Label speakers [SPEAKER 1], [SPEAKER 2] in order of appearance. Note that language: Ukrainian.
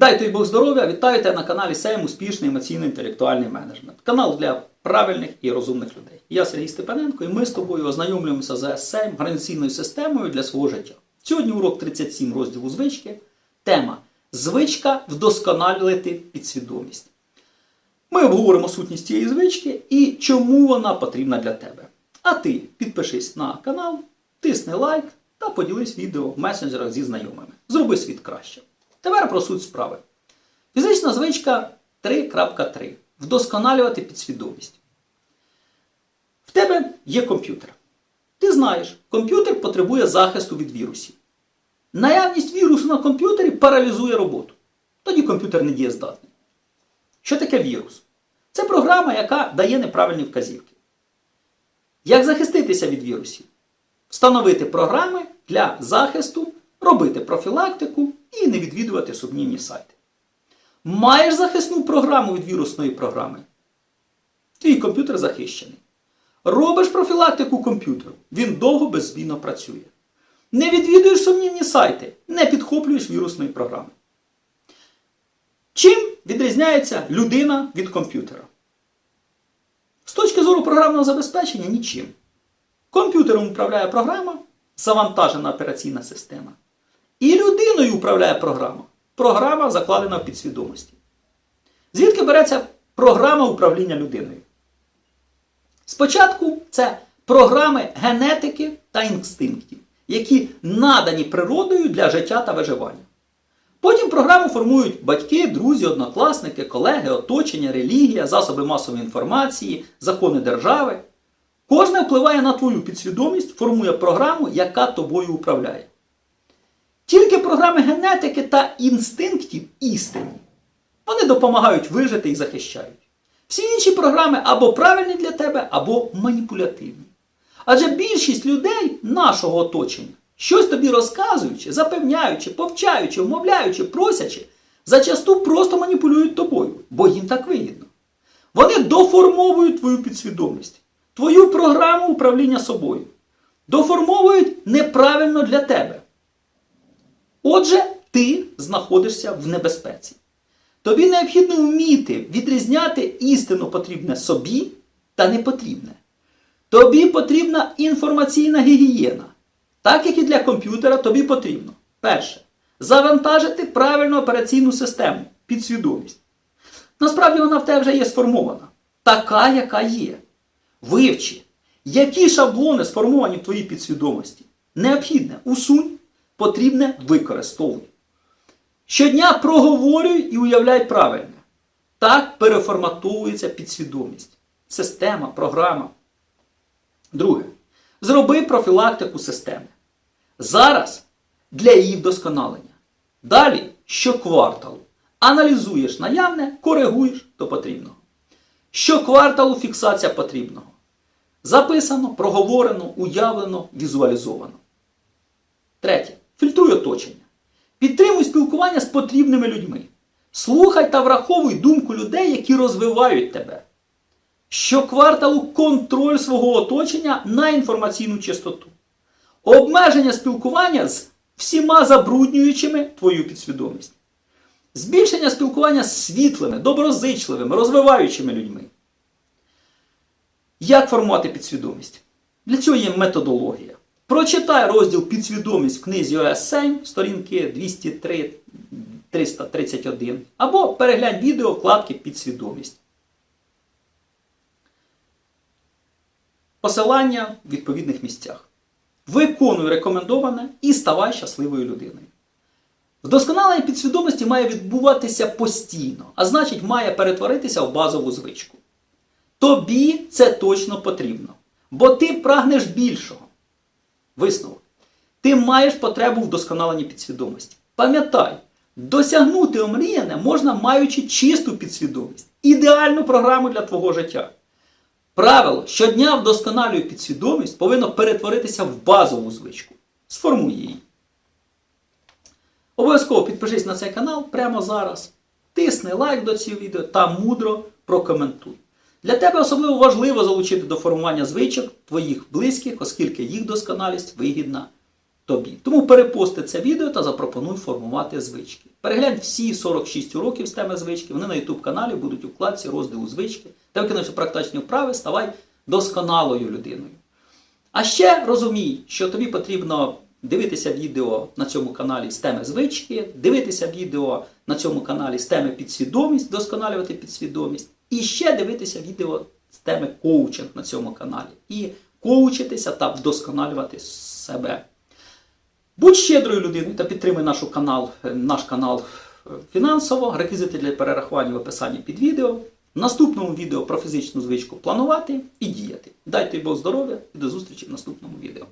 [SPEAKER 1] Дай тобі Бог здоров'я, вітаю тебе на каналі Сейм Успішний емоційно-інтелектуальний менеджмент. Канал для правильних і розумних людей. Я Сергій Степаненко і ми з тобою ознайомлюємося з Сейм організаційною системою для свого життя. Сьогодні урок 37 розділу звички. Тема Звичка вдосконалювати підсвідомість. Ми обговоримо сутність цієї звички і чому вона потрібна для тебе. А ти підпишись на канал, тисни лайк та поділись відео в месенджерах зі знайомими. Зроби світ краще. Тепер про суть справи. Фізична звичка 3.3. Вдосконалювати підсвідомість. В тебе є комп'ютер. Ти знаєш, комп'ютер потребує захисту від вірусів. Наявність вірусу на комп'ютері паралізує роботу. Тоді комп'ютер не дієздатний. Що таке вірус? Це програма, яка дає неправильні вказівки. Як захиститися від вірусів? Встановити програми для захисту, робити профілактику не відвідувати сумнівні сайти. Маєш захисну програму від вірусної програми. Твій комп'ютер захищений. Робиш профілактику комп'ютеру. Він довго беззвійно працює. Не відвідуєш сумнівні сайти, не підхоплюєш вірусної програми. Чим відрізняється людина від комп'ютера? З точки зору програмного забезпечення нічим. Комп'ютером управляє програма, завантажена операційна система. І людиною управляє програма. Програма закладена в підсвідомості. Звідки береться програма управління людиною? Спочатку це програми генетики та інстинктів, які надані природою для життя та виживання. Потім програму формують батьки, друзі, однокласники, колеги, оточення, релігія, засоби масової інформації, закони держави. Кожне впливає на твою підсвідомість, формує програму, яка тобою управляє. Тільки програми генетики та інстинктів істинні. Вони допомагають вижити і захищають. Всі інші програми або правильні для тебе, або маніпулятивні. Адже більшість людей нашого оточення, щось тобі розказуючи, запевняючи, повчаючи, вмовляючи, просячи, зачасту просто маніпулюють тобою, бо їм так вигідно. Вони доформовують твою підсвідомість, твою програму управління собою. Доформовують неправильно для тебе. Отже, ти знаходишся в небезпеці. Тобі необхідно вміти відрізняти істину потрібне собі та непотрібне. Тобі потрібна інформаційна гігієна. Так як і для комп'ютера, тобі потрібно. Перше. Завантажити правильну операційну систему, підсвідомість. Насправді вона в тебе вже є сформована. Така, яка є. Вивчи, які шаблони сформовані в твоїй підсвідомості. Необхідне усунь, потрібне використовуй. Щодня проговорюй і уявляй правильне. Так переформатовується підсвідомість. Система, програма. Друге. Зроби профілактику системи. Зараз для її вдосконалення. Далі щокварталу. Аналізуєш наявне, коригуєш до потрібного. Щокварталу фіксація потрібного. Записано, проговорено, уявлено, візуалізовано. Третє. Оточення. Підтримуй спілкування з потрібними людьми. Слухай та враховуй думку людей, які розвивають тебе. Щокварталу контроль свого оточення на інформаційну чистоту. Обмеження спілкування з всіма забруднюючими твою підсвідомість. Збільшення спілкування з світлими, доброзичливими, розвиваючими людьми. Як формувати підсвідомість? Для цього є методологія. Прочитай розділ Підсвідомість в книзі ОС 7, сторінки 203 331, або переглянь відео вкладки Підсвідомість. Посилання в відповідних місцях. Виконуй рекомендоване і ставай щасливою людиною. Вдосконалення підсвідомості має відбуватися постійно, а значить, має перетворитися в базову звичку. Тобі це точно потрібно, бо ти прагнеш більшого. Висновок. Ти маєш потребу в вдосконаленні підсвідомості. Пам'ятай, досягнути омріяне можна маючи чисту підсвідомість, ідеальну програму для твого життя. Правило щодня вдосконалює підсвідомість повинно перетворитися в базову звичку. Сформуй її. Обов'язково підпишись на цей канал прямо зараз. Тисни лайк до цього відео та мудро прокоментуй. Для тебе особливо важливо залучити до формування звичок твоїх близьких, оскільки їх досконалість вигідна тобі. Тому перепости це відео та запропонуй формувати звички. Переглянь всі 46 уроків з теми звички. Вони на YouTube каналі будуть у вкладці розділу звички. Та виконавши практичні вправи, ставай досконалою людиною. А ще розумій, що тобі потрібно дивитися відео на цьому каналі з теми звички, дивитися відео на цьому каналі з теми підсвідомість, досконалювати підсвідомість, і ще дивитися відео з теми коучинг на цьому каналі. І коучитися та вдосконалювати себе. Будь щедрою людиною та підтримуй канал, е, наш канал е, фінансово. Реквізити для перерахування в описанні під відео. В наступному відео про фізичну звичку планувати і діяти. Дайте Бог здоров'я і до зустрічі в наступному відео.